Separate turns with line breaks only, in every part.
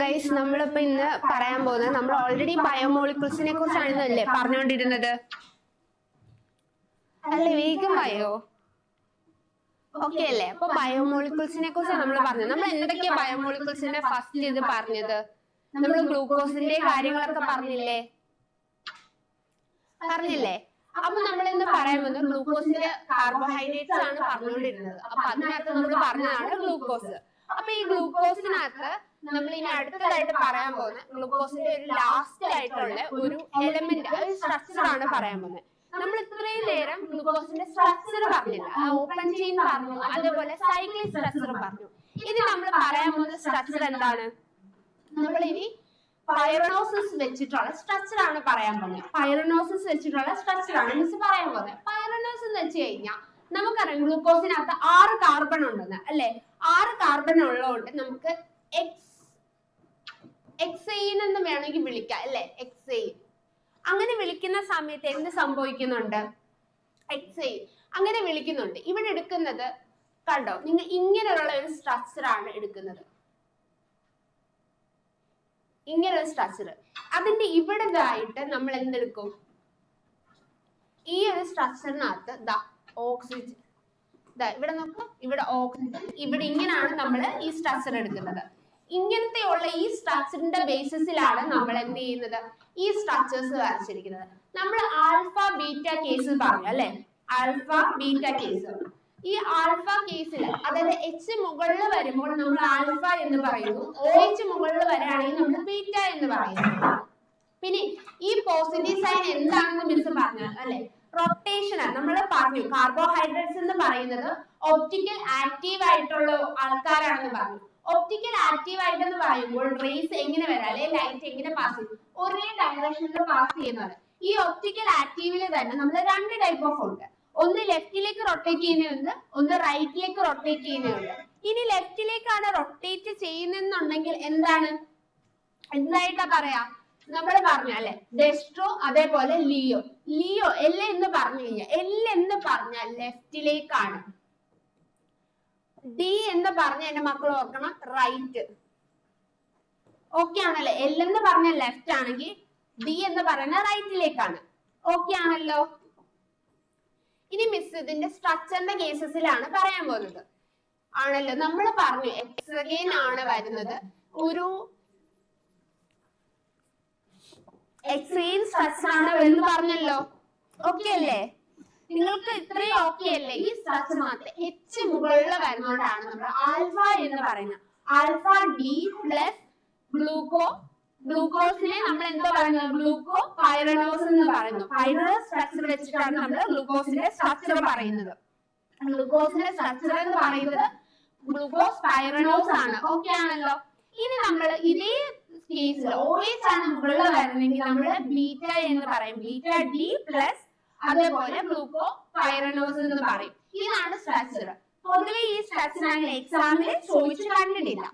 Guys നമ്മളിപ്പോ ഇന്ന് പറയാൻ പോകുന്നത് നമ്മൾ ഓൾറെഡി ബയോമോളിക്യൂൾസിനെ കുറിച്ചാണെന്നല്ലേ പറഞ്ഞുകൊണ്ടിരുന്നത് അല്ലേ വീക്കും ബയോ ഓക്കെ അല്ലേ? അപ്പൊ ബയോമോളിക്യൂൾസിനെ കുറിച്ച് നമ്മൾ പറഞ്ഞത്. നമ്മൾ എന്തൊക്കെയാ ബയോമോളിക്യൂൾസിന്റെ ഫസ്റ്റ് ഇത് പറഞ്ഞത്? നമ്മൾ ഗ്ലൂക്കോസിന്റെ കാര്യങ്ങളൊക്കെ പറഞ്ഞില്ലേ? പറഞ്ഞില്ലേ? അപ്പൊ നമ്മൾ ഇന്ന് പറയാൻ പോകുന്നത് ഗ്ലൂക്കോസിന്റെ കാർബോഹൈഡ്രേറ്റ്സ് ആണ് പറഞ്ഞുകൊണ്ടിരുന്നത്. അപ്പൊ അതിനകത്ത് നമ്മൾ പറഞ്ഞതാണ് ഗ്ലൂക്കോസ് അപ്പൊ ഈ ഗ്ലൂക്കോസിനകത്ത് നമ്മൾ ഇനി അടുത്തതായിട്ട് പറയാൻ പോകുന്നത് ഗ്ലൂക്കോസിന്റെ ഒരു ലാസ്റ്റ് ആയിട്ടുള്ള ഒരു എലമെന്റ് ഒരു സ്ട്രക്ചർ ആണ് പറയാൻ പോകുന്നത്. നമ്മൾ ഇത്രയും നേരം ഗ്ലൂക്കോസിന്റെ സ്ട്രക്ചർ പറഞ്ഞില്ല. ഓപ്പൺ ചെയിൻ പറഞ്ഞു അതേപോലെ സൈക്ലിക് സ്ട്രക്ചർ പറഞ്ഞു. ഇനി നമ്മൾ പറയാൻ പോകുന്ന സ്ട്രക്ചർ എന്താണ്? നമ്മൾ ഇനി പൈറനോസിസ് വെച്ചിട്ടുള്ള സ്ട്രക്ചർ ആണ് പറയാൻ പോകുന്നത്. പൈറനോസിസ് വെച്ചിട്ടുള്ള സ്ട്രക്ചർ ആണ് മിസ് പറയാൻ പോകുന്നത്. പൈറനോസ് എന്ന് വെച്ച് കഴിഞ്ഞാൽ നമുക്കറിയാം ഗ്ലൂക്കോസിനകത്ത് ആറ് കാർബൺ ഉണ്ടെന്ന്. അല്ലെ? ആറ് കാർബൺ ഉള്ളതുകൊണ്ട് നമുക്ക് എക്സ് എക്സൈൻ എന്ന് വേണമെങ്കിൽ വിളിക്കാം അല്ലെ? എക്സൈൻ അങ്ങനെ വിളിക്കുന്ന സമയത്ത് എന്ത് സംഭവിക്കുന്നുണ്ട്? എക്സൈൻ അങ്ങനെ വിളിക്കുന്നുണ്ട്. ഇവിടെ എടുക്കുന്നത് കണ്ടോ? നിങ്ങൾ ഇങ്ങനെയുള്ള ഒരു സ്ട്രക്ചർ ആണ് എടുക്കുന്നത്. ഇങ്ങനെ ഒരു സ്ട്രക്ചർ അതിന്റെ ഇവിടതായിട്ട് നമ്മൾ എന്തെടുക്കും? ഈ ഒരു സ്ട്രക്ചറിനകത്ത് ദ ഓക്സിജൻ ഇവിടെ നോക്കാം ഇവിടെ ഓക്സിജൻ ഇവിടെ ഇങ്ങനെയാണ് നമ്മൾ ഈ സ്ട്രക്ചർ എടുക്കുന്നത്. ഇങ്ങനത്തെ ഉള്ള ഈ സ്ട്രക്ചറിന്റെ ബേസിസിലാണ് നമ്മൾ എന്ത് ചെയ്യുന്നത്? ഈ സ്ട്രക്ചേഴ്സ് വരച്ചിരിക്കുന്നത്. നമ്മൾ ആൽഫ ബീറ്റ കേസ് പറഞ്ഞു അല്ലെ? ആൽഫ ബീറ്റ കേസ് ഈ ആൽഫ കേസിൽ അതായത് എച്ച് മുകളിൽ വരുമ്പോൾ നമ്മൾ ആൽഫ എന്ന് പറയുന്നു. ഓ എച്ച് മുകളിൽ വരികയാണെങ്കിൽ നമ്മൾ ബീറ്റ എന്ന് പറയുന്നു. പിന്നെ ഈ പോസിറ്റീവ് സൈൻ എന്താണെന്ന് മിസ് പറഞ്ഞു അല്ലെ? റൊട്ടേഷൻ നമ്മൾ പറഞ്ഞു കാർബോഹൈഡ്രേറ്റ്സ് എന്ന് പറയുന്നത് ഒപ്റ്റിക്കൽ ആക്റ്റീവ് ആയിട്ടുള്ള ആൾക്കാരാണെന്ന് പറഞ്ഞു. ഒപ്റ്റിക്കൽ ആക്റ്റീവ് ആയിട്ടെന്ന് പറയുമ്പോൾ റേസ് എങ്ങനെ വരാം? അല്ലെ ലൈറ്റ് എങ്ങനെ പാസ് ചെയ്യും? ഒരേ ഡയറക്ഷനിൽ പാസ് ചെയ്യുന്നത് ഈ ഒപ്റ്റിക്കൽ ആക്റ്റീവിൽ തന്നെ നമ്മൾ രണ്ട് ടൈപ്പ് ഓഫ് ഉണ്ട്. ഒന്ന് ലെഫ്റ്റിലേക്ക് റൊട്ടേറ്റ് ചെയ്യുന്നുണ്ട് ഒന്ന് റൈറ്റിലേക്ക് റൊട്ടേറ്റ് ചെയ്യുന്നുണ്ട് ഇനി ലെഫ്റ്റിലേക്കാണ് റൊട്ടേറ്റ് ചെയ്യുന്നെന്നുണ്ടെങ്കിൽ എന്താണ്? എന്തായിട്ടാ പറയാ? നമ്മൾ പറഞ്ഞു അല്ലെ? ഡെസ്ട്രോ അതേപോലെ ലിയോ ലിയോ എൽ എന്ന് പറഞ്ഞു കഴിഞ്ഞാൽ എൽ എന്ന് പറഞ്ഞാൽ ലെഫ്റ്റിലേക്കാണ് ഡി എന്ന് പറഞ്ഞ എന്റെ മക്കൾ ഓർക്കണം. റൈറ്റ് ഓക്കെ ആണല്ലേ. എൽ എന്ന് പറഞ്ഞ ലെഫ്റ്റ് ആണെങ്കിൽ ഡി എന്ന് പറയുന്ന റൈറ്റിലേക്കാണ് ഓക്കെ ആണല്ലോ. ഇനി മിസ് ഇതിന്റെ സ്ട്രക്ചറിന്റെ കേസസിലാണ് പറയാൻ പോകുന്നത്. ആണല്ലോ. നമ്മൾ പറഞ്ഞു എക്സഗെയിൻ ആണ് വരുന്നത്. ഒരു എക്സൈൻ സ്ട്രക്ചർ ആണ് എന്ന് പറഞ്ഞല്ലോ. ഓക്കെ അല്ലേ? നിങ്ങൾക്ക് ഇത്രയും ഓക്കെ അല്ലേ? ഈ സ്ട്രക്ചറിനകത്ത് എച്ച് മുകളിൽ വരുന്നതാണ് നമ്മൾ ആൽഫ എന്ന് പറയുന്നത്. ആൽഫ ഡി പ്ലസ് ഗ്ലൂക്കോ ഗ്ലൂക്കോസിനെ നമ്മൾ എന്താ പറയുന്നത്? ഗ്ലൂക്കോ പൈറനോസ് എന്ന് പറയുന്നു. പൈറനോസ് സ്ട്രക്ചർ വെച്ചിട്ടാണ് നമ്മൾ ഗ്ലൂക്കോസിന്റെ സ്ട്രക്ചർ പറയുന്നത്. ഗ്ലൂക്കോസിന്റെ സ്ട്രക്ചർ എന്ന് പറയുന്നത് ഗ്ലൂക്കോസ് പൈറനോസ് ആണ്. ഓക്കെ ആണല്ലോ? ഇനി നമ്മൾ ഇതേ കേസിൽ ഓയിസ് ആണ് മുകളിൽ വരുന്നെങ്കിൽ നമ്മൾ ബീറ്റ എന്ന് പറയും. ബീറ്റ ഡി പ്ലസ് അതേപോലെ ഗ്ലൂക്കോ പൈറനോസ് എന്ന് പറയും. ഇതാണ് സ്ട്രക്ചർ പൊതുവെ ഈ സ്ട്രക്ചർ അങ്ങനെ എക്സാമിൽ ചോദിച്ചു കണ്ടിട്ടില്ല.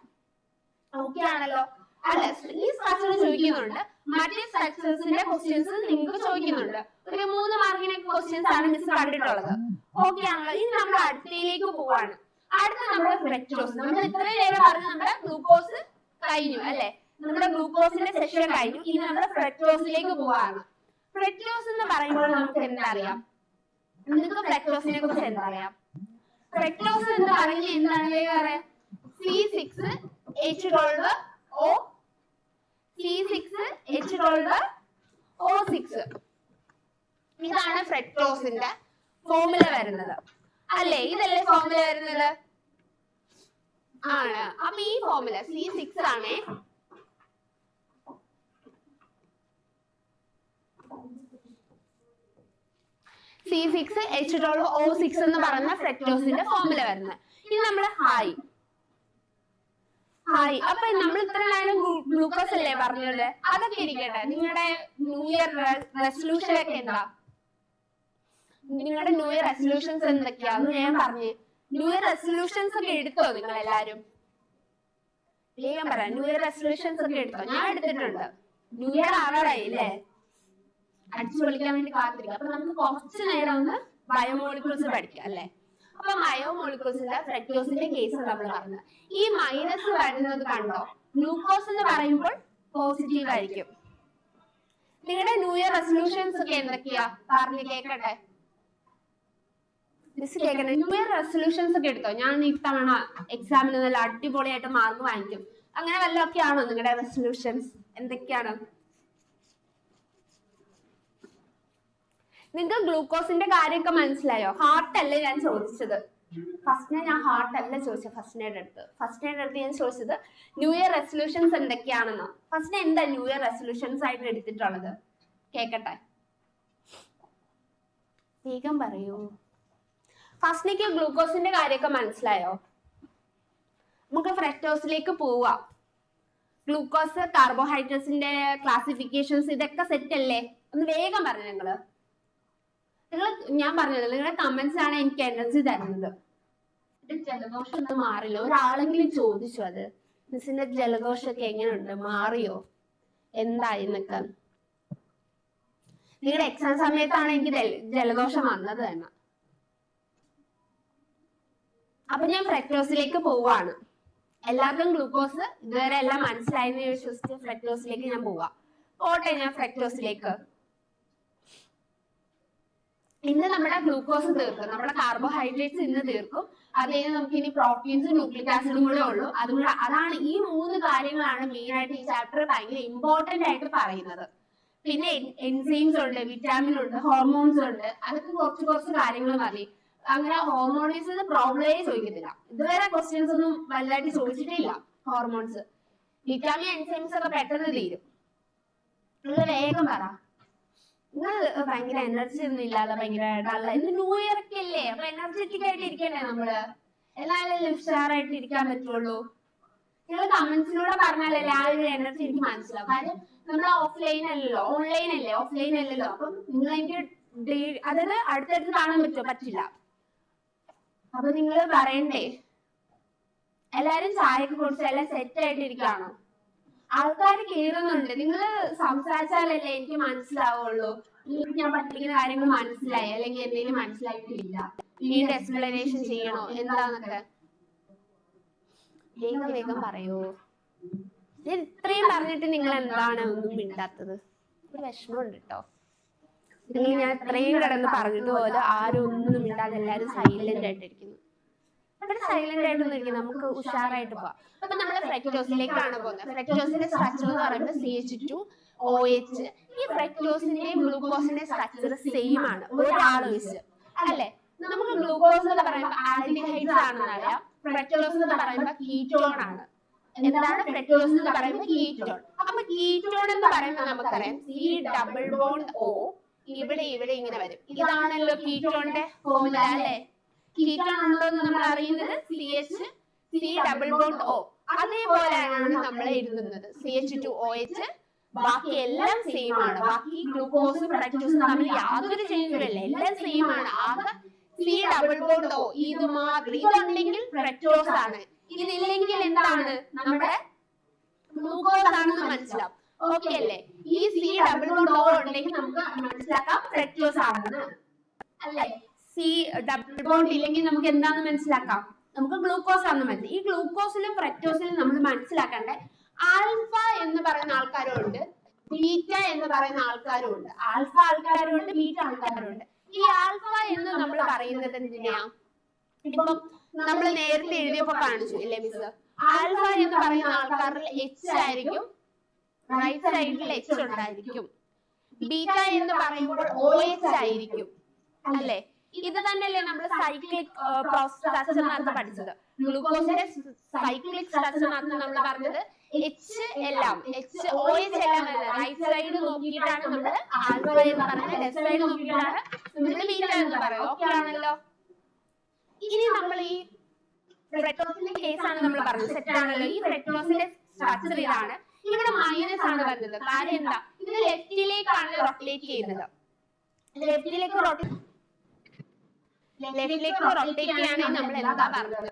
ഓക്കെ ആണല്ലോ? അല്ല ഈ സ്ട്രക്ചർ ചോദിക്കുന്നുണ്ട്. മറ്റേ സ്ട്രക്ചേഴ്സിന്റെ ക്വസ്റ്റ്യൻസ് നിങ്ങൾക്ക് ചോദിക്കുന്നുണ്ട്. ഒരു മൂന്ന് മാർക്കിന്റെ ക്വസ്റ്റ്യൻസ് ആണ് മിസ് കണ്ടിട്ടുള്ളത്. ഓക്കെ ആണല്ലോ? ഇനി നമ്മൾ അടുത്തയിലേക്ക് പോവാണ്. അടുത്ത നമ്മുടെ ഫ്രക്ടോസ് നമ്മൾ ഇത്രയും നേരം പറഞ്ഞ നമ്മുടെ ഗ്ലൂക്കോസ് കഴിഞ്ഞു അല്ലെ? നമ്മുടെ ഗ്ലൂക്കോസിന്റെ സെഷൻ കഴിഞ്ഞു. ഇനി നമ്മുടെ ഫ്രക്ടോസിലേക്ക് പോവാണ്. ഫ്രക്ടോസ് എന്ന് പറയുമ്പോൾ നമുക്ക് എന്തറിയാം? നിങ്ങൾക്ക് ഫ്രക്ടോസിനെ കുറിച്ച് എന്തറിയാം? ഫ്രക്ടോസ് എന്ന് പറയുന്നത് എന്താണ് C six H twelve O C six H twelve O six ഇതാണ് ഫ്രക്ടോസിന്റെ ഫോർമുല വരുന്നത്. അല്ലേ? ഇതല്ലേ ഫോർമുല വരുന്നത്? ആണ്. അപ്പൊ ഈ ഫോർമുല സി സിക്സ് ആണേ C six H twelve O six എന്ന് പറയുന്ന ഫ്രക്ടോസിന്റെ ഫോർമുല വരുന്നത്. ഇനി നമ്മൾ ഹായ് ഹായ് അപ്പൊ നമ്മൾ ഇത്ര നേരം ഗ്ലൂക്കോസ് അല്ലേ പറഞ്ഞത്? അതൊക്കെ ഇരിക്കട്ടെ. നിങ്ങളുടെ ന്യൂ ഇയർ റെസൊല്യൂഷൻ ഒക്കെ എന്താ? നിങ്ങളുടെ ന്യൂ ഇയർ റെസൊല്യൂഷൻസ് എന്തൊക്കെയാന്ന് ഞാൻ പറഞ്ഞു ന്യൂ ഇയർ റെസൊല്യൂഷൻസ് ഒക്കെ എടുത്തോ നിങ്ങൾ എല്ലാരും വേഗം പറയാം. ന്യൂ ഇയർ റെസൊല്യൂഷൻസ് ഒക്കെ എടുത്തോ? ഞാൻ എടുത്തിട്ടുണ്ട്. ന്യൂ ഇയർ ആവാറായി അല്ലേ? അടിച്ചു പൊളിക്കാൻ വേണ്ടി കാത്തിരിക്കുക. അപ്പൊ നമുക്ക് കുറച്ച് നേരം ഒന്ന് ബയോമോളിക്യൂൾസ് പഠിക്കാം അല്ലെ? അപ്പൊ മയോമോളിക്യൂൾസിന്റെ ഫ്രക്ടോസിന്റെ കേസ് നമ്മൾ പറഞ്ഞത്. ഈ മൈനസ് വരുന്നത് കണ്ടോ? ഗ്ലൂക്കോസ് എന്ന് പറയുമ്പോൾ പോസിറ്റീവ് ആയിരിക്കും. നിങ്ങളുടെ ന്യൂ ഇയർ റെസൊല്യൂഷൻസ് ഒക്കെ എന്തൊക്കെയാ? പറഞ്ഞു കേക്കട്ടെ? മിസ് കേക്കട്ടെ? ന്യൂ ഇയർ റെസൊല്യൂഷൻസ് ഒക്കെ എടുത്തോ? ഞാൻ ഇത്തവണ എക്സാമിന് നല്ല അടിപൊളിയായിട്ട് മാർക്ക് വാങ്ങിക്കും. അങ്ങനെ വല്ലതൊക്കെയാണോ നിങ്ങളുടെ റെസൊല്യൂഷൻസ് എന്തൊക്കെയാണ്? നിങ്ങൾക്ക് ഗ്ലൂക്കോസിന്റെ കാര്യമൊക്കെ മനസ്സിലായോ? ഹാർട്ട് അല്ലേ ഞാൻ ചോദിച്ചത്. ഫസ്റ്റ് ഞാൻ ഹാർട്ട് അല്ല ചോദിച്ചത് ഫസ്റ്റ് എയ്ഡ് അടുത്ത്. ഫസ്റ്റ് എയ്ഡ് അടുത്ത് ഞാൻ ചോദിച്ചത് ന്യൂ ഇയർ റെസൊല്യൂഷൻസ് എന്തൊക്കെയാണെന്ന്. ഫസ്റ്റ് എന്താ ന്യൂ ഇയർ റെസൊല്യൂഷൻസ് ആയിട്ട് എടുത്തിട്ടുള്ളത്? കേക്കട്ടെ. വേഗം പറയൂ. ഫസ്റ്റ് ഗ്ലൂക്കോസിന്റെ കാര്യമൊക്കെ മനസ്സിലായോ? നമുക്ക് ഫ്രക്ടോസിലേക്ക് പോവാം. ഗ്ലൂക്കോസ് കാർബോഹൈഡ്രേറ്റ്സിന്റെ ക്ലാസിഫിക്കേഷൻസ് ഇതൊക്കെ സെറ്റ് അല്ലേ? ഒന്ന് വേഗം പറഞ്ഞു നിങ്ങൾ. നിങ്ങൾ ഞാൻ പറഞ്ഞത് നിങ്ങളുടെ കമന്റ്സ് ആണ് എനിക്ക് എനർജി തരുന്നത്. ജലദോഷം മാറില്ല? ഒരാളെങ്കിലും ചോദിച്ചു അത്? മിസ്സിന്റെ ജലദോഷമൊക്കെ എങ്ങനെയുണ്ട്? മാറിയോ? എന്തായി എന്നൊക്കെ. നിങ്ങളുടെ എക്സാം സമയത്താണ് എനിക്ക് ജലദോഷം വന്നത് തന്നെ. അപ്പൊ ഞാൻ ഫ്രക്ടോസിലേക്ക് പോവാണ്. എല്ലാവർക്കും ഗ്ലൂക്കോസ് ഇതുവരെ എല്ലാം മനസ്സിലായെന്ന് വിശ്വസിച്ച് ഫ്രക്ടോസിലേക്ക് ഞാൻ പോവാ. പോട്ടെ ഞാൻ ഫ്രക്ടോസിലേക്ക് ഇന്ന് നമ്മുടെ ഗ്ലൂക്കോസ് തീർക്കും. നമ്മുടെ കാർബോഹൈഡ്രേറ്റ്സ് ഇന്ന് തീർക്കും. അത് കഴിഞ്ഞ് നമുക്ക് ഇനി പ്രോട്ടീൻസും ന്യൂക്ലിക് ആസിഡും കൂടെ ഉള്ളൂ. അതുകൊണ്ട് അതാണ് ഈ മൂന്ന് കാര്യങ്ങളാണ് മെയിൻ ആയിട്ട് ഈ ചാപ്റ്റർ ഭയങ്കര ഇമ്പോർട്ടന്റ് ആയിട്ട് പറയുന്നത്. പിന്നെ എൻസൈംസ് ഉണ്ട് വിറ്റാമിൻ ഉണ്ട് ഹോർമോൺസ് ഉണ്ട്. അതൊക്കെ കുറച്ച് കുറച്ച് കാര്യങ്ങൾ മതി. അങ്ങനെ ഹോർമോൺസ് പ്രോബ്ലമേ ചോദിക്കത്തില്ല. ഇതുവരെ ക്വസ്റ്റ്യൻസ് ഒന്നും വലുതായിട്ട് ചോദിച്ചിട്ടില്ല ഹോർമോൺസ് വിറ്റാമിൻ എൻസൈംസ് ഒക്കെ പെട്ടെന്ന് തീരും. വേഗം പറ. നിങ്ങൾ ഭയങ്കര എനർജി ഒന്നും ഇല്ലാതെ ഭയങ്കര ഡള്ള ഇന്ന് ന്യൂ ഇയർ ഒക്കെ അല്ലേ അപ്പൊ എനർജറ്റിക് ആയിട്ട് ഇരിക്കണ്ടേ നമ്മൾ? എന്നാലല്ലേ ഉഷാറായിട്ട് ഇരിക്കാൻ പറ്റുള്ളൂ. നിങ്ങൾ കമന്റ്സിലൂടെ പറഞ്ഞാലല്ലേ ആ ഒരു എനർജി എനിക്ക് മനസ്സിലാവും. കാര്യം നമ്മൾ ഓഫ്ലൈൻ അല്ലല്ലോ ഓൺലൈൻ അല്ലേ? ഓഫ്ലൈൻ അല്ലല്ലോ. അപ്പം നിങ്ങൾ എനിക്ക് അതായത് അടുത്തടുത്ത് കാണാൻ പറ്റുമോ? പറ്റില്ല. അപ്പൊ നിങ്ങൾ പറയണ്ടേ? എല്ലാരും ചായക്ക് കുടിച്ച് എല്ലാം സെറ്റ് ആയിട്ട് ഇരിക്കുകയാണോ? ആൾക്കാർ കേറുന്നുണ്ട്. നിങ്ങൾ സംസാരിച്ചാലല്ലേ എനിക്ക് മനസ്സിലാവുള്ളൂ. ഞാൻ പഠിപ്പിക്കുന്ന കാര്യങ്ങൾ മനസ്സിലായി. അല്ലെങ്കിൽ എന്തെങ്കിലും മനസ്സിലായിട്ടില്ല. വീണ്ടും എക്സ്പ്ലനേഷൻ ചെയ്യണോ? എന്താന്നൊക്കെ. വേഗം വേഗം പറയൂ. ഞാൻ ഇത്രയും പറഞ്ഞിട്ട് നിങ്ങൾ എന്താണ് ഒന്നും മിണ്ടാത്തത്? വിഷമമുണ്ട് കേട്ടോ നിങ്ങൾ ഞാൻ ഇത്രയും കിടന്ന് പറഞ്ഞതുപോലെ പോലും ആരും ഒന്നും മിണ്ടാതെ എല്ലാരും സൈലന്റ് ആയിട്ടിരിക്കുന്നു. ഇവിടെ സൈലന്റ് ആയിട്ടൊന്നും ഇരിക്കും നമുക്ക് ഉഷാറായിട്ട് പോവാം. അപ്പൊ നമ്മൾ ഫ്രക്ടോസിലേക്കാണ് പോകുന്നത്. ഫ്രക്ടോസിന്റെ സ്ട്രക്ചർ എന്ന് പറയുമ്പോൾ C H two O H ഈ ഫ്രക്ടോസിന്റെയും ഗ്ലൂക്കോസിന്റെയും സ്ട്രക്ചർ സെയിം ആണ്. ഒരാൾ വെച്ച്. അല്ലെ? നമുക്ക് ഗ്ലൂക്കോസ് എന്ന് പറയുമ്പോൾ ആൽഡിഹൈഡ്സ് ആണെന്ന് അറിയാം. ഫ്രക്ടോസ് എന്ന് പറയുമ്പോൾ കീറ്റോൺ ആണ്. എന്താണ് ഫ്രക്ടോസ് എന്ന് പറയുമ്പോൾ കീറ്റോൺ അപ്പൊ കീറ്റോൺ എന്ന് പറയുമ്പോൾ നമുക്കറിയാം. സി ഡബിൾ ബോണ്ട് ഒ ഇവിടെ ഇവിടെ ഇങ്ങനെ വരും. ഇതാണല്ലോ കീറ്റോണിന്റെ ഫോർമുല അല്ലെ? എന്ന് നമ്മൾ അറിയുന്നത്. സി അതേപോലെയാണ് നമ്മൾ എഴുതുന്നത്. C H two O H ബാക്കി എല്ലാം സെയിം ആണ്. ബാക്കി ഗ്ലൂക്കോസും ഫ്രക്ടോസും തമ്മിൽ യാതൊരു ചേഞ്ചും ഇല്ല. എല്ലാം സെയിം ആണ്. ആകെ സി ഡബിൾ ബോണ്ട് ഒ ഇത് മാത്രം ഇതുണ്ടെങ്കിൽ ഫ്രക്ടോസ് ആണ്. ഇതില്ലെങ്കിൽ എന്താണ്? നമ്മുടെ ഗ്ലൂക്കോസ് ആണെന്ന് മനസ്സിലാവും. ഓക്കെ അല്ലേ? ഈ സി ഡബിൾ ബോണ്ട് ഒ ഉണ്ടെങ്കിൽ നമുക്ക് മനസ്സിലാക്കാം ഫ്രക്ടോസ് ആണെന്ന്. അല്ലേ? സി ഡബിൾ ബോണ്ട് ഇല്ലെങ്കിൽ നമുക്ക് എന്താണെന്ന് മനസ്സിലാക്കാം? നമുക്ക് ഗ്ലൂക്കോസ് ആണെന്ന് മനസ്സിലാക്കാം ഈ ഗ്ലൂക്കോസിലും ഫ്രക്ടോസിലും നമ്മൾ മനസ്സിലാക്കേണ്ട? ആൽഫ എന്ന് പറയുന്ന ആൾക്കാരും ഉണ്ട് ബീറ്റ എന്ന് പറയുന്ന ആൾക്കാരും ഉണ്ട് ആൽഫ ആൾക്കാരും ഉണ്ട് ബീറ്റ ആൾക്കാരും ഉണ്ട് ഈ ആൽഫ എന്ന് നമ്മൾ പറയുന്നത് എന്തിനാ? ഇപ്പം നമ്മൾ നേരത്തെ എഴുതിയപ്പോ കാണിച്ചു ഇല്ലേ മിസ് ആൽഫ എന്ന് പറയുന്ന ആൾക്കാരിൽ എച്ച് ആയിരിക്കും റൈറ്റ് സൈഡിൽ എച്ച് ഉണ്ടായിരിക്കും. ബീറ്റ എന്ന് പറയുമ്പോൾ ഒ എച്ച് ആയിരിക്കും അല്ലേ? ഇത് തന്നെയല്ലേ നമ്മൾ സൈക്ലിക് സ്ട്രക്ചറിനകത്ത് പഠിച്ചത്. ഗ്ലൂക്കോസിന്റെ സൈക്ലിക് സ്ട്രക്ചറിനകത്ത് നമ്മൾ പറഞ്ഞത് എച്ച് എല്ലാം എച്ച് ഓ എച്ച് എല്ലാം റൈറ്റ് സൈഡ് നോക്കിയിട്ടാണ് നമ്മൾ ആൽഫ എന്ന് പറയുന്നത് ലെഫ്റ്റ് സൈഡ് നോക്കിയിട്ടാണ് നമ്മൾ ബീറ്റ എന്ന് പറയുന്നത് ഓക്കെ ആണല്ലോ. ഇനി നമ്മൾ ഈ ഫ്രെറ്റോസിന്റെ കേസ് ആണ് നമ്മൾ പറഞ്ഞത്. സെറ്റ് ആണല്ലോ. ഈ ഫ്രെക്ടോസിന്റെ സ്ട്രക്ചർ ഇതാണ്. ഇവിടെ മൈനസ് ആണ് വരുന്നത് കാര്യം എന്താ? ഇത് ലെഫ്റ്റിലേക്കാണ് റൊട്ടേറ്റ് ചെയ്യുന്നത്. ലെഫ്റ്റിലേക്ക് റൊട്ടേറ്റ് ലെഫ്റ്റിലേക്ക് റൊട്ടേറ്റ് ചെയ്യുകയാണെങ്കിൽ നമ്മൾ എന്താ പറഞ്ഞത്?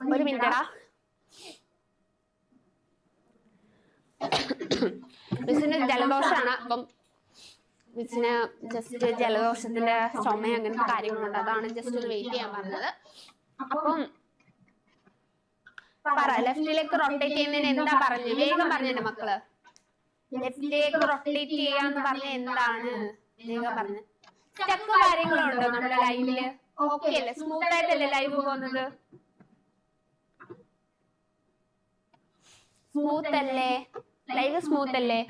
ഒരു മിനിറ്റടാ. മിസ്സിന് ജലദോഷമാണ് അപ്പം മിസ്സിന് ജസ്റ്റ് ജലദോഷത്തിന്റെ ചുമ അങ്ങനത്തെ കാര്യങ്ങളുണ്ട്. അതാണ് ജസ്റ്റ് ഒന്ന് വെയിറ്റ് ചെയ്യാൻ പറഞ്ഞത്. അപ്പം പറ ലെഫ്റ്റിലേക്ക് റൊട്ടേറ്റ് ചെയ്യുന്നതിന് എന്താ പറഞ്ഞത്? വേഗം പറഞ്ഞു മക്കൾ. ലെഫ്റ്റിലേക്ക് റൊട്ടേറ്റ് ചെയ്യാന്ന് പറഞ്ഞ എന്താണ്? വേഗം പറഞ്ഞ. സ്റ്റെപ്പ് കാര്യങ്ങളുണ്ടോ നമ്മുടെ ലൈവിൽ? ഓക്കെ അല്ലേ? സ്മൂത്ത് ആയിട്ടല്ലേ ലൈവ് പോകുന്നത്? സ്മൂത്ത് അല്ലേ? ലൈവ് സ്മൂത്ത് അല്ലേ?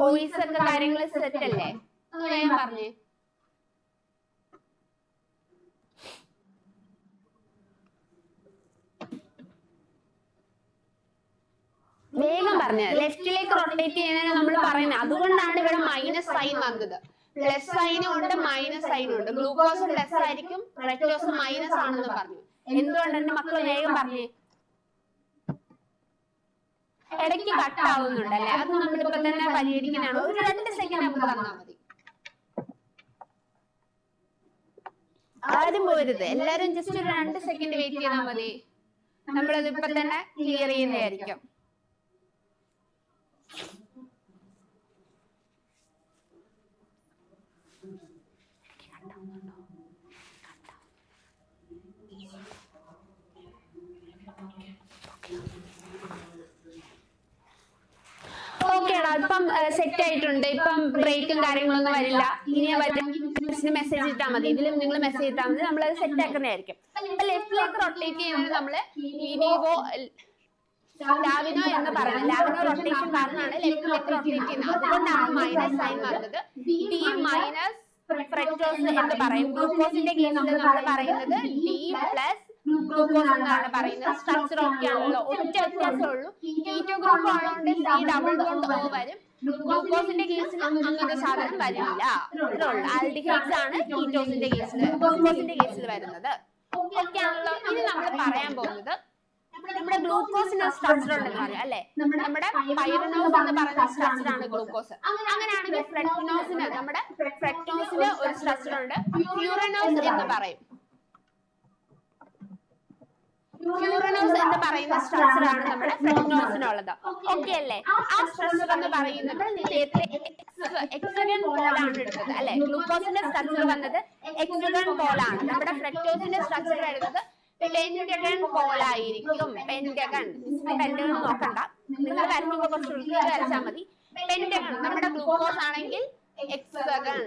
വോയിസ് ഒക്കെ കാര്യങ്ങൾ സെറ്റ് അല്ലേ? ഞാൻ പറഞ്ഞേ. വേഗം പറഞ്ഞ. ലെഫ്റ്റിലേക്ക് റൊട്ടേറ്റ് ചെയ്യാനാണ് നമ്മൾ പറയുന്നത്. അതുകൊണ്ടാണ് ഇവിടെ മൈനസ് സൈൻ വന്നത്. പ്ലസ് സൈനും ഉണ്ട് മൈനസ് സൈനും ഉണ്ട് ഗ്ലൂക്കോസ് പ്ലസ് ആയിരിക്കും ഫ്രക്ടോസ് മൈനസ് ആണെന്ന് പറഞ്ഞു. എന്തുകൊണ്ട് എന്റെ മക്കൾ വേഗം പറഞ്ഞേ? ഇടയ്ക്ക് കട്ട് ആവുന്നുണ്ടല്ലേ അത് നമ്മളിപ്പോ തന്നെ പരിഹരിക്കാനാണ് ഒരു രണ്ട് സെക്കൻഡ് നമുക്ക് തന്നാൽ മതി. ആരും പോരുത്. എല്ലാരും ജസ്റ്റ് ഒരു രണ്ട് സെക്കൻഡ് വെയിറ്റ് ചെയ്താൽ മതി. നമ്മളത് ഇപ്പൊ തന്നെ ക്ലിയർ ചെയ്യുന്നതായിരിക്കും ഓക്കേടാ ഇപ്പം സെറ്റ് ആയിട്ടുണ്ട് ഇപ്പം ബ്രേക്കും കാര്യങ്ങളൊന്നും വരില്ല. ഇനി മെസ്സേജ് ഇട്ടാൽ മതി. ഇതിലും നിങ്ങൾ മെസ്സേജ് ഇട്ടാൽ മതി. നമ്മൾ അത് സെറ്റ് ആക്കുന്നതായിരിക്കും. ഇപ്പൊ ലെഫ്റ്റിലേക്ക് റൊട്ടേറ്റ് ചെയ്യുമ്പോൾ നമ്മൾ ഇനിവോ ലാവിനോ എന്ന് പറയുന്നത് ലാവിനോ റൊട്ടേഷൻ കാരണമാണ് ലെഫ്റ്റിലേക്ക് റൊട്ടേറ്റ് ചെയ്യുന്നത്. അതുകൊണ്ടാണ് മൈനസ് സൈൻ വന്നത് ഡി മൈനസ് ഫ്രക്ടോസ് എന്ന് പറയും ഗ്ലൂക്കോസിന്റെ കേസിൽ നമ്മൾ പറയുന്നത് ഡി പ്ലസ് ഗ്ലൂക്കോസ് എന്നാണ് പറയുന്നത്. സ്ട്രക്ചർ ഒക്കെ ആണല്ലോ. ഒറ്റ വ്യത്യാസമേ കീറ്റോ ഗ്രൂപ്പ് ആയതുകൊണ്ട് സി ഡബിൾ ബോണ്ട് ഓ വരും. ഗ്ലൂക്കോസിന്റെ കേസിൽ അങ്ങനത്തെ സാധനം വരില്ല. ഉള്ളൂ. ആൽഡിഹൈഡ്സ് ആണ് കീറ്റോസിന്റെ കേസിൽ ഗ്ലൂക്കോസിന്റെ കേസിൽ വരുന്നത്. ഒക്കെ ആണല്ലോ. ഇനി നമ്മൾ പറയാൻ പോകുന്നത് നമ്മുടെ ഗ്ലൂക്കോസിന് സ്ട്രക്ചർ ഉണ്ടെന്ന് പറയാം അല്ലെ? നമ്മുടെ പൈറനോസ് എന്ന് പറയുന്ന സ്ട്രക്ചർ ആണ് ഗ്ലൂക്കോസ് അങ്ങനെയാണെങ്കിൽ ഫ്രെക്ടോസിന് നമ്മുടെ ഫ്രെക്ടോസിന് ഒരു സ്ട്രക്ചർ ഉണ്ട്. ഫ്യൂറനോസ് എന്ന് പറയും. ഫ്യൂറനോസ് എന്ന് പറയുന്ന സ്ട്രക്ചർ ആണ് നമ്മുടെ ഫ്രെക്ടോസിനുള്ളത് ഓക്കെ അല്ലേ? ആ സ്ട്രക്ചർ എന്ന് പറയുന്നത് എക്സഗൺ പോലാണ് എടുത്തത് അല്ലെ? ഗ്ലൂക്കോസിന്റെ സ്ട്രക്ചർ വന്നത് എക്സഗൺ പോലാണ് നമ്മുടെ ഫ്രെക്ടോസിന്റെ സ്ട്രക്ചർ എടുത്തത് പെന്റഗൺ പോലായിരിക്കും പെന്റഗൺ പെന്റഗൺ നോക്കണ്ട. നിങ്ങൾ വരയ്ക്കുമ്പോൾ കുറച്ച് ഉള്ളിൽ വരച്ചാൽ മതി. പെന്റഗൺ നമ്മുടെ ഗ്ലൂക്കോസ് ആണെങ്കിൽ എക്സഗൺ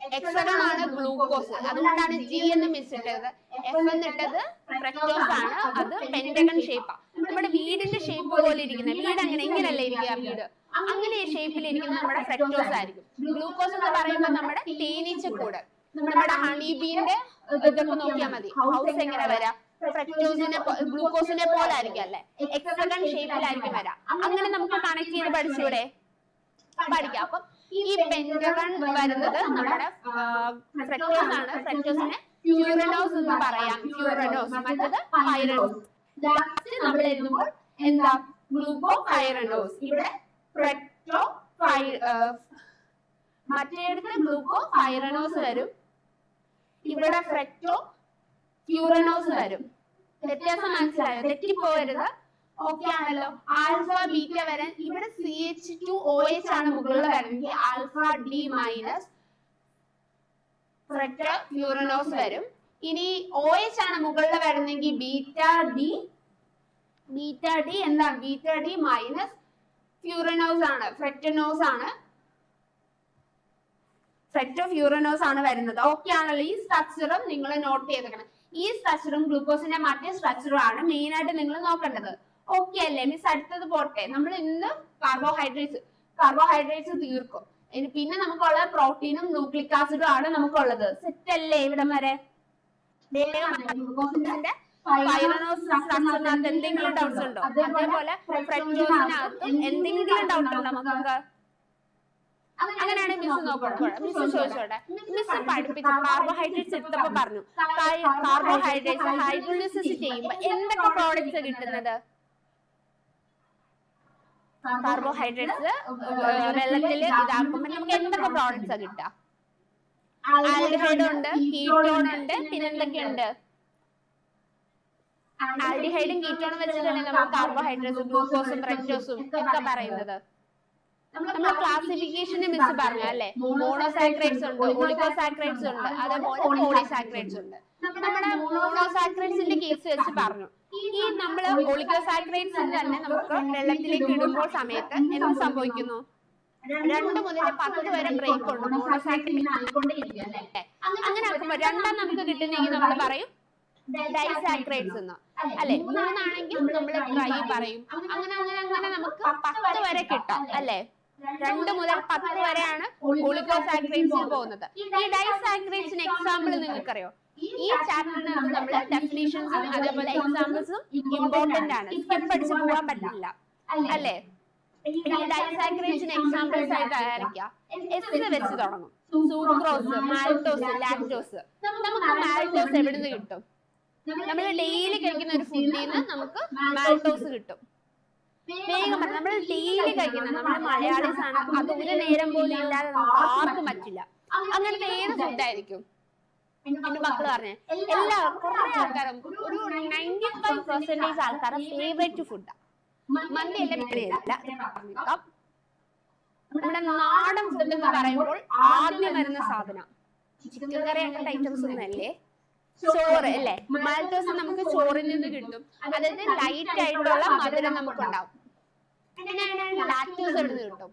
എക്സഗൺ ആണ് ഗ്ലൂക്കോസ് അതുകൊണ്ടാണ് ജി എന്ന് മിസ് ഇട്ടത്. എഫ് എന്നിട്ടത് ഫ്രക്ടോസ് ആണ്. അത് പെന്റഗൺ ഷേപ്പാ നമ്മുടെ വീടിന്റെ ഷേപ്പ് പോലെ ഇരിക്കുന്ന വീട് അങ്ങനെ എങ്ങനെയല്ല ഇരിക്കുക വീട്? അങ്ങനെ ഷേപ്പിൽ ഇരിക്കുന്ന നമ്മുടെ ഫ്രക്ടോസ് ആയിരിക്കും. ഗ്ലൂക്കോസ് എന്ന് പറയുമ്പോൾ നമ്മുടെ തേനീച്ച തേനീച്ചക്കൂട് നമ്മുടെ ഹണി ബീന്റെ ഇതൊക്കെ നോക്കിയാൽ മതി. ഹൗസ് എങ്ങനെ വരാം? ഫ്രക്ടോസിനെ ഗ്ലൂക്കോസിനെ പോലെ ആയിരിക്കും അല്ലെ? എക്സഗൺ ഷേപ്പിലായിരിക്കും വരാം. അങ്ങനെ നമുക്ക് കണക്ട് ചെയ്ത് പഠിച്ചൂടെ? പഠിക്കാം. അപ്പം ഈ പെന്റഗൺ വരുന്നത് നമ്മുടെ ഫ്രക്ടോസ് ആണ്. ഫ്രക്ടോസിനെ ഫ്യൂറനോസ് എന്ന് പറയാം. ഫ്യൂറനോസ് മറ്റത് പൈറനോസ് ലാസ്റ്റ് നമ്മൾ എഴുതുമ്പോൾ എന്താ? ഗ്ലൂക്കോ ഫൈറനോസ് ഇവിടെ ഫ്രക്ടോ മറ്റേടത്ത് ഗ്ലൂക്കോ ഫൈറനോസ് വരും. ഇവിടെ ഫ്രക്ടോ ഫ്യൂറനോസ് വരും. വ്യത്യാസം മനസ്സിലായോ? തെറ്റിപ്പോകരുത് ഓക്കെ ആണല്ലോ. ആൽഫ ബീറ്റ വരാൻ ഇവിടെ C H two O H ആണ് മുകളിൽ വരുന്നത് alpha D minus fructo furanose വരും. ഇനി ഒ എച്ച് ആണ് മുകളിൽ വരുന്നെങ്കിൽ ബീറ്റ ഡി. ബീറ്റ ഡി എന്താ? ബീറ്റ ഡി മൈനസ് ഫ്യൂറനോസ് ആണ്. ഫ്രെറ്റനോസ് ആണ്. ഫ്രെറ്റ് ഓഫ് യൂറനോസ് ആണ് വരുന്നത്. ഓക്കെ ആണല്ലോ. ഈ സ്ട്രക്ചറും നിങ്ങൾ നോട്ട് ചെയ്തേക്കണം. ഈ സ്ട്രക്ചറും ഗ്ലൂക്കോസിന്റെ മറ്റേ സ്ട്രക്ചറും ആണ് മെയിൻ ആയിട്ട് നിങ്ങൾ നോക്കേണ്ടത്. ഓക്കെ അല്ലേ? മിസ് അടുത്തത് പോട്ടെ. നമ്മൾ ഇന്ന് കാർബോഹൈഡ്രേറ്റ്സ് കാർബോഹൈഡ്രേറ്റ്സ് തീർക്കും. ഇനി പിന്നെ നമുക്കുള്ള പ്രോട്ടീനും ന്യൂക്ലിക് ആസിഡും ആണ് നമുക്കുള്ളത്. സെറ്റ് അല്ലേ ഇവിടം വരെ? എന്തെങ്കിലും ഡൗട്ട്സ് ഉണ്ടോ? അതേപോലെ എന്തെങ്കിലും ഡൗട്ട് ഉണ്ടോ നമുക്ക്? അങ്ങനെയാണ് മിസ് നോക്കണം മിസ് ചോദിച്ചോട്ടെ. മിസ് പഠിപ്പിച്ച കാർബോഹൈഡ്രേറ്റ്സ് എടുത്തപ്പോ പറഞ്ഞു. കാർബോഹൈഡ്രേറ്റ്സ് ഹൈഡ്രോളിസിസ് ചെയ്യുമ്പോ എന്തൊക്കെ പ്രോഡക്ട്സ് കിട്ടുന്നത്? കാർബോഹൈഡ്രേറ്റ്സ് വെള്ളത്തിൽ ഇതാക്കുമ്പോ നമുക്ക് എന്തൊക്കെ പ്രോഡക്ട്സ് കിട്ടുക ആൽഡിഹൈഡ് ഉണ്ട് കീറ്റോൺ ഉണ്ട് പിന്നെ എന്തൊക്കെയുണ്ട് ആൽഡിഹൈഡും കീറ്റോണും വെച്ചിട്ടാണ് നമ്മൾ കാർബോഹൈഡ്രേറ്റ്സും ഗ്ലൂക്കോസും ഫ്രക്ടോസും ഒക്കെ പറയുന്നത്. നമ്മൾ ക്ലാസിഫിക്കേഷനെ മിസ് പറഞ്ഞു അല്ലെ? മോണോസാക്രൈഡ്സ് ഉണ്ട് ഒളിഗോസാക്രൈഡ്സ് ഉണ്ട് അതേപോലെ പോളിസാക്രൈഡ്സ് ഉണ്ട്. നമ്മുടെ മോണോസാക്രൈഡ്സിന്റെ കേസ് വെച്ച് പറഞ്ഞു. ഈ നമ്മൾ ഒളിഗോസാക്രൈഡ്സ് തന്നെ നമുക്ക് വെള്ളത്തിലേക്ക് ഇടുമ്പോൾ സമയത്ത് എന്ത് സംഭവിക്കുന്നു? രണ്ട് മുതൽ പത്ത് വരെ ബ്രേക്ക് ഉണ്ട് അങ്ങനെ ആക്കുമ്പോ രണ്ടാം നമുക്ക് കിട്ടുന്നെങ്കിൽ നമ്മൾ പറയും ഡൈസാക്രൈറ്റ്സ് എന്ന്. അല്ലെ? മൂന്നാണെങ്കിൽ നമ്മൾ ട്രൈ പറയും. അങ്ങനെ അങ്ങനെ അങ്ങനെ നമുക്ക് പത്ത് വരെ കിട്ടാം അല്ലെ? രണ്ട് മുതൽ പത്ത് വരെയാണ് ഒളിഗോസാക്രൈഡ്സിൽ പോകുന്നത്. ഈ ഡൈസാക്രൈറ്റ്സിന് എക്സാമ്പിൾ നിങ്ങൾക്കറിയോ? ഈ ചാപ്റ്ററിന് നമ്മൾ ഡെഫിനേഷൻസും അതേപോലെ എക്സാമ്പിൾസും ഇമ്പോർട്ടന്റ് ആണ്. സ്കിപ്പ് അടിച്ച് പോകാൻ പറ്റില്ല. അല്ലേ? ഈ ഡൈസാക്രൈഡ്സിന് എക്സാമ്പിൾസ് ആയിട്ട് ആയിരിക്കാം എസ് വെച്ച് തുടങ്ങും. സൂക്രോസ് മാൽട്ടോസ് ലാക്ടോസ് നമുക്ക് മാൽട്ടോസ് എവിടെ നിന്ന് കിട്ടും. നമ്മൾ ഡെയിലി കഴിക്കുന്ന ഒരു ഫുഡിൽ നിന്ന് നമുക്ക് മാൽട്ടോസ് കിട്ടും. വേഗം നമ്മൾ ഡെയിലി കഴിക്കുന്ന നമ്മുടെ മലയാളീസ് ആണ് അത് ഒരു നേരം പോലും ഇല്ലാതെ നമുക്ക് ആർക്കും പറ്റില്ല. അങ്ങനത്തെ ഏത് ഫുഡായിരിക്കും എന്റെ മക്കൾ പറഞ്ഞേ. എല്ലാ കുറെ ആൾക്കാരും ഒരു നയന്റി ഫൈവ് പെർസെന്റേജ് ആൾക്കാരുടെ ഫേവറേറ്റ് ഫുഡാണ് മന്തി എല്ലാം പറഞ്ഞേക്കാം നമ്മുടെ നാടൻ ഫുഡ് എന്ന് പറയുമ്പോൾ ആദ്യം വരുന്ന സാധനം ചിക്കൻ കറി അങ്ങനത്തെ ഐറ്റംസ് ഒന്നും അല്ലേ ചോറ് അല്ലേ? മാൽട്ടോസ് നമുക്ക് ചോറിൽ നിന്ന് കിട്ടും. അതായത് ലൈറ്റ് ആയിട്ടുള്ള മധുരം നമുക്ക് ഉണ്ടാവും. ലാക്ടോസ് എവിടെ കിട്ടും.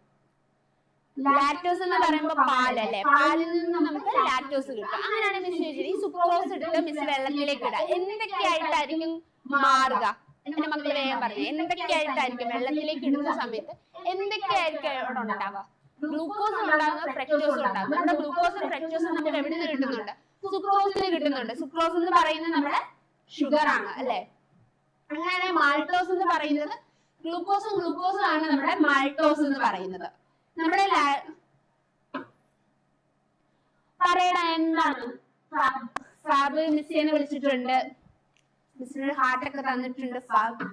ലാക്ടോസ് എന്ന് പറയുമ്പോൾ പാലല്ലേ? പാലിൽ നിന്ന് നമുക്ക് ലാക്ടോസ് കിട്ടും. അങ്ങനെയാണ് മിസ് ചോദിച്ചത് ഈ സുക്രോസ് എടുത്ത് മിസ് വെള്ളത്തിലേക്ക് ഇടാം എന്തൊക്കെയായിട്ടായിരിക്കും മാറുക? എന്റെ മക്കൾ വേഗം പറഞ്ഞു എന്തൊക്കെയായിട്ടായിരിക്കും വെള്ളത്തിലേക്ക് ഇടുന്ന സമയത്ത്? എന്തൊക്കെയായിരിക്കും അവിടെ ഉണ്ടാവുക? ഗ്ലൂക്കോസ് ഉണ്ടാകുന്ന ഫ്രക്ടോസ് ഉണ്ടാകും നമ്മുടെ ഗ്ലൂക്കോസും ഫ്രക്ടോസും നമുക്ക് എവിടെ നിന്ന് കിട്ടുന്നുണ്ട്? സുക്രോസിൽ കിട്ടുന്നുണ്ട്. സുക്രോസ് എന്ന് പറയുന്നത് നമ്മുടെ ഷുഗർ ആണ് അല്ലെ? അങ്ങനെയാണെങ്കിൽ മാൾട്ടോസ് എന്ന് പറയുന്നത് ഗ്ലൂക്കോസും ഗ്ലൂക്കോസും ആണ് നമ്മുടെ മാൾട്ടോസ് എന്ന് പറയുന്നത്. നമ്മുടെ പറയണ എന്താണ്? ഫാബ് മിസ്സിനെ വിളിച്ചിട്ടുണ്ട്. മിസ്സിന് ഹാർട്ടൊക്കെ തന്നിട്ടുണ്ട് ഫാബ്.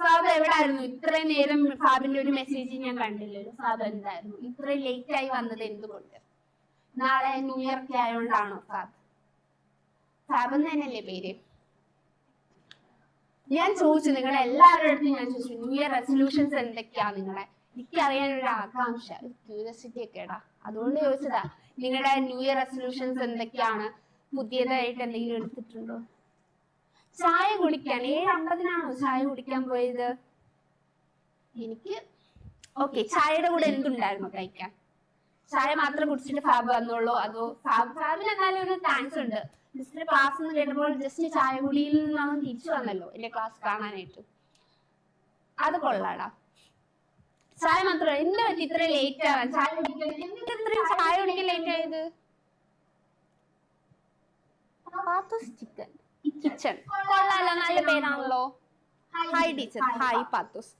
ഫാബ് എവിടായിരുന്നു? ഇത്രയും നേരം ഫാബിന്റെ ഒരു മെസ്സേജ് ഞാൻ കണ്ടില്ലല്ലോ ഫാബ് എന്തായിരുന്നു? ഇത്രയും ലേറ്റ് ആയി വന്നത് എന്തുകൊണ്ട്? നാളെ ന്യൂ ഇയർ ഒക്കെ ആയതുകൊണ്ടാണോ ഫാബ്? ഫാബ് എന്ന് തന്നെയല്ലേ പേര്? ഞാൻ ചോദിച്ചു നിങ്ങളുടെ എല്ലാവരുടെ അടുത്തും ഞാൻ ചോദിച്ചു ന്യൂ ഇയർ റെസൊല്യൂഷൻസ് എന്തൊക്കെയാ നിങ്ങളെ? എനിക്കറിയാൻ ഒരു ആകാംക്ഷ. ക്യൂരിയോസിറ്റി ഒക്കെ ഇടാ അതുകൊണ്ട് ചോദിച്ചതാ നിങ്ങളുടെ ന്യൂ ഇയർ റെസൊല്യൂഷൻസ് എന്തൊക്കെയാണ്? പുതിയതായിട്ട് എന്തെങ്കിലും എടുത്തിട്ടുണ്ടോ? ചായ കുടിക്കാൻ ഏഴ് അമ്പതിനാണോ ചായ കുടിക്കാൻ പോയത്? എനിക്ക് ഓക്കെ ചായയുടെ കൂടെ എന്തുണ്ടായിരുന്നു കഴിക്കാൻ? ചായ മാത്രം കുടിച്ചിട്ട് ഫാബ് വന്നോളൂ. അതോ ഫാബ് ഫാബിന് എന്നാലും ഒരു താങ്ക്സ് ഉണ്ട്. മിസ്റ്റർ ക്ലാസ് എന്ന് കേട്ടപ്പോൾ ജസ്റ്റ് ചായ കുടിയിൽ നിന്നാണ് തിരിച്ചു വന്നല്ലോ എന്റെ ക്ലാസ് കാണാനായിട്ട്. അത് കൊള്ളാടാ. ചായ മാത്രം എന്താ പറ്റി ഇത്ര ലേറ്റ് ആവാൻ ചായ കുടിക്കാൻ ചായ കുടിക്കാൻ ലേറ്റ് ആയത്? ചിക്കൻ. കിച്ചൺ കൊള്ളാലോ നല്ല പേരാണല്ലോ. ഹായ് ടീച്ചർ ഹായ് പാത്തോസ്.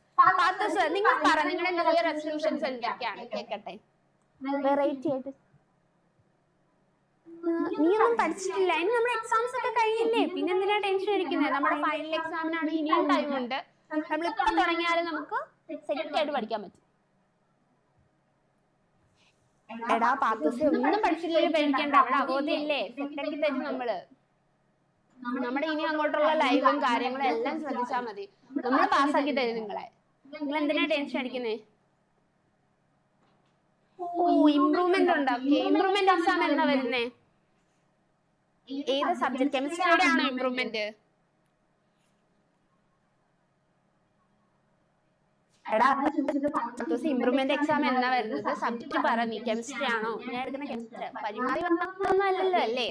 പാത്തോസ് നിങ്ങൾ പറ നിങ്ങളുടെ ന്യൂ ഇയർ റെസൊല്യൂഷൻസ് എന്തൊക്കെയാണ്? കേക്കട്ടെ. വെറൈറ്റി ആയിട്ട്. നീ ഒന്നും പഠിച്ചിട്ടില്ല. ഇനി നമ്മുടെ എക്സാംസ് ഒക്കെ കഴിഞ്ഞില്ലേ? പിന്നെ എന്തിനാ ടെൻഷൻ അടിക്കുന്നത് നമ്മുടെ ഫൈനൽ എക്സാമിനാണ് ഇനിയും ടൈം ഉണ്ട്. നമ്മൾ ഇപ്പൊ തുടങ്ങിയാലും നമുക്ക് സെറ്റ് ആയിട്ട് പഠിക്കാൻ പറ്റും. എടാ പാത്തോസ് ഒന്നും പഠിച്ചില്ലല്ലോ പേടിക്കണ്ട. അവിടെ അവോധയില്ലേ സെറ്റാക്കി തരും നമ്മൾ. നമ്മുടെ ഇനി അങ്ങോട്ടുള്ള ലൈവും കാര്യങ്ങളും എല്ലാം ശ്രദ്ധിച്ചാൽ മതി. നമ്മൾ പാസ്സാക്കി തരും നിങ്ങളെ. നിങ്ങൾ എന്തിനാ ടെൻഷൻ അടിക്കുന്നേ? ഓ ഇമ്പ്രൂവ്മെന്റ് ഉണ്ടാക്കി ഇമ്പ്രൂവ്മെന്റ് എക്സാം എന്നാ വരുന്നേ? ഏത് സബ്ജക്ട് കെമിസ്ട്രിയുടെ ആണോ ഇമ്പ്രൂവ്മെന്റ് എടാ ഇമ്പ്രൂവ്മെന്റ് എക്സാം എന്നാ വരുന്നത്? സബ്ജക്ട് പറ നീ കെമിസ്ട്രി ആണോ? ഞാൻ എടുക്കുന്ന കെമിസ്ട്രി പരിമാറി വന്നൊന്നും അല്ലല്ലോ അല്ലേ?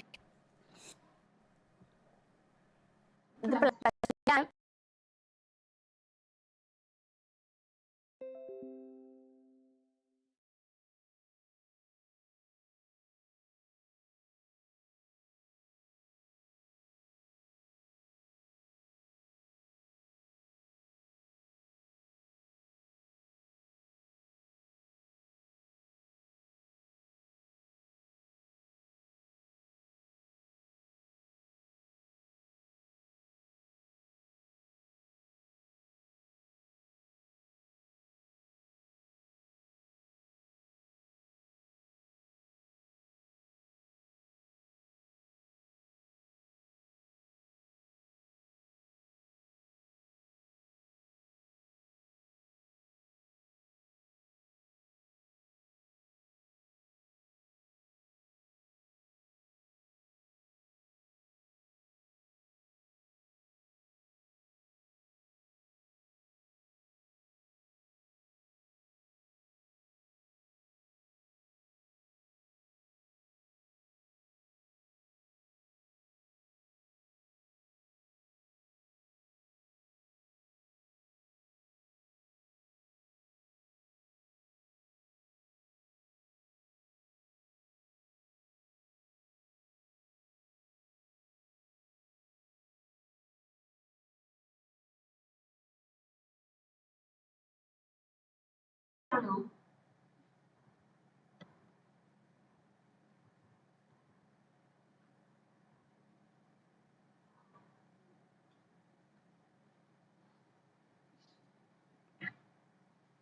ആണോ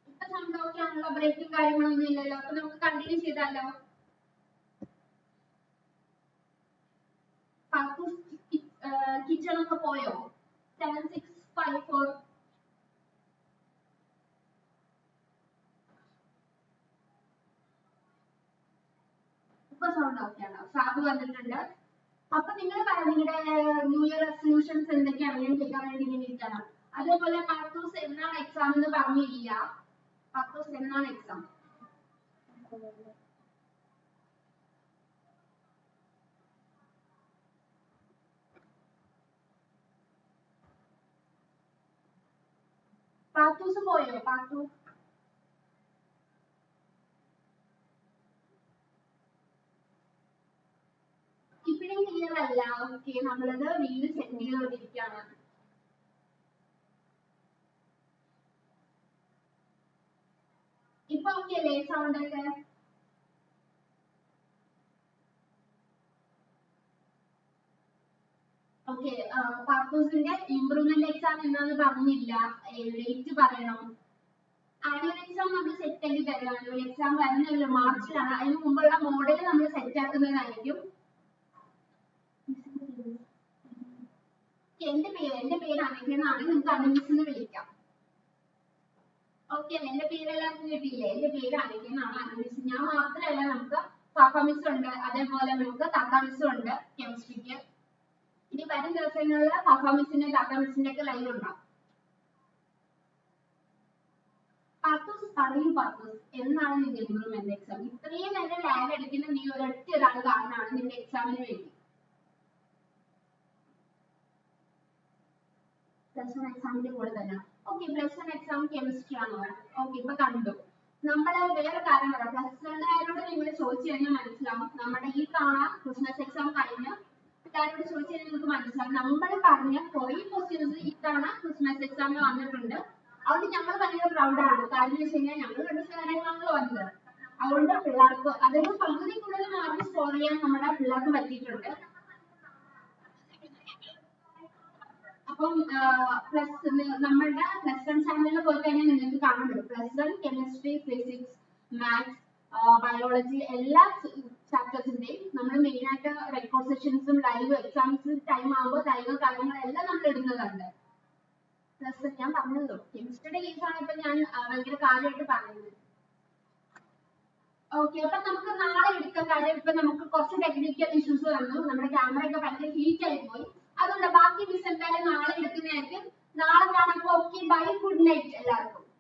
ഇപ്പൊ സൗണ്ട് ഓക്കെ ആണല്ലോ ബ്രേക്കും കാര്യങ്ങളൊന്നും ഇല്ലല്ലോ അപ്പൊ നമുക്ക് കണ്ടിന്യൂ ചെയ്താലോ കിച്ചൺ ഒക്കെ പോയോ സെവൻ സിക്സ് ഫൈവ് ഫോർ ഇപ്പൊ സൗണ്ട് ഓക്കെ ആണോ. സാബ് വന്നിട്ടുണ്ട് അപ്പൊ നിങ്ങൾ നിങ്ങളുടെ ന്യൂ ഇയർ റെസൊല്യൂഷൻസ് എന്തൊക്കെയാണ്? ഞാൻ കേൾക്കാൻ വേണ്ടി ഇങ്ങനെ ഇരിക്കണം അതേപോലെ പത്തൂസ് എന്നാണ് എക്സാം എന്ന് പറഞ്ഞില്ല പത്തൂസ് എന്നാണ് എക്സാം പാത്തൂസ് പോയോ? പാത്തു ഇപ്പോഴും here അല്ല Okay നമ്മളത് വീണ്ടും സെൻഡ് ചെയ്തുകൊണ്ടിരിക്കുകയാണ്. ഇപ്പൊ Okay അല്ലെ sound ഒക്കെ? Okay ഏർ പാത്തൂസിന്റെ improvement exam എന്നാന്ന് പറഞ്ഞില്ല. date പറയണം. Annual exam നമ്മൾ set ആക്കി തരുവാണ് എക്സാം വരുന്നില്ല മാർച്ചിലാണ് അതിന് മുമ്പുള്ള model നമ്മൾ set ആക്കുന്നതായിരിക്കും. എന്റെ പേര് എന്റെ പേര് അനഘെന്നാണ് നിങ്ങൾക്ക് അനമിസ് എന്ന് വിളിക്കാം. ഓക്കെ അല്ലെ എന്റെ പേര് എല്ലാവർക്കും കിട്ടിയില്ലേ എന്റെ പേര് അനഘെന്നാണ് അനമിസ് ഞാൻ മാത്രമല്ല നമുക്ക് പാപ്പമിസ് ഉണ്ട്. അതേപോലെ നമുക്ക് തക്കാമിസും ഉണ്ട് കെമിസ്ട്രിക്ക് ഇനി വരും ദിവസങ്ങളിൽ പാപ്പമിസിന്റെ തക്കാമിസിന്റെ ഒക്കെ ലൈവ് ഉണ്ടാവും പാത്തൂസ് പറയൂ പാത്തൂസ് എന്നാണ് നിന്റെ ഇമ്പ്രൂവ്മെന്റ് എക്സാം ഇത്രയും നേരം ലാഗ് അടിക്കുന്ന നീ ഒരൊറ്റ ഒരാൾ കാരണമാണ് നിന്റെ എക്സാമിന് വേണ്ടി. പ്ലസ് വൺ എക്സാമിന്റെ കൂടെ തന്നെ. Okay plus one exam chemistry ആണ്? ഓക്കെ ഇപ്പൊ കണ്ടു. നമ്മൾ വേറെ കാര്യം പറയാം. പ്ലസ് വണ്ണുകാരോട് നിങ്ങൾ ചോദിച്ചു കഴിഞ്ഞാൽ മനസ്സിലാവും. നമ്മുടെ ഈ തവണ ക്രിസ്മസ് എക്സാം കഴിഞ്ഞ് എല്ലാവരോട് ചോദിച്ചു കഴിഞ്ഞാൽ നിങ്ങൾക്ക് മനസ്സിലാവും. നമ്മൾ പറഞ്ഞ കുറെ ക്വസ്റ്റ്യൻസ് ഇത്തവണ ക്രിസ്മസ് എക്സാമിൽ വന്നിട്ടുണ്ട്. അതുകൊണ്ട് ഞങ്ങൾ ഭയങ്കര പ്രൗഡാണ് കാരണം എന്ന് വെച്ച് കഴിഞ്ഞാൽ ഞങ്ങൾ രണ്ട് കാര്യങ്ങളാണല്ലോ വന്നത്. അതുകൊണ്ട് പിള്ളേർക്ക് അതായത് പകുതി കൂടുതൽ മാർക്ക് സ്കോർ ചെയ്യാൻ നമ്മുടെ പിള്ളേർക്ക് പറ്റിയിട്ടുണ്ട്. അപ്പം പ്ലസ് നമ്മളുടെ പ്ലസ് വൺ ചാനലിൽ പോയി കഴിഞ്ഞാൽ നിങ്ങൾക്ക് കാണാൻ പറ്റും. Plus one chemistry physics maths biology എല്ലാ ചാപ്റ്റേഴ്സിന്റെയും നമ്മൾ മെയിൻ ആയിട്ട് റെക്കോർഡ് സെഷൻസും ലൈവ് എക്സാംസ് ടൈം ആകുമ്പോൾ ലൈവ് കാര്യങ്ങളെല്ലാം നമ്മൾ ഇടുന്നതുണ്ട് പ്ലസ് ഞാൻ പറഞ്ഞല്ലോ കെമിസ്ട്രിയുടെ കേസാണ് ഇപ്പൊ ഞാൻ ഭയങ്കര കാര്യമായിട്ട് പറയുന്നത്. ഓക്കെ അപ്പൊ നമുക്ക് നാളെ എടുക്കാം. കാര്യം ഇപ്പൊ നമുക്ക് കുറച്ച് ടെക്നിക്കൽ ഇഷ്യൂസ് വന്നു. നമ്മുടെ ക്യാമറ ഒക്കെ ഭയങ്കര ഹീറ്റ് ആയി പോയി. അതുകൊണ്ട് ബാക്കി നാളെ എടുക്കുന്നതായിരിക്കും. നാളെ കാണാം ഓക്കെ ബൈ ഗുഡ് നൈറ്റ് എല്ലാവർക്കും.
Thank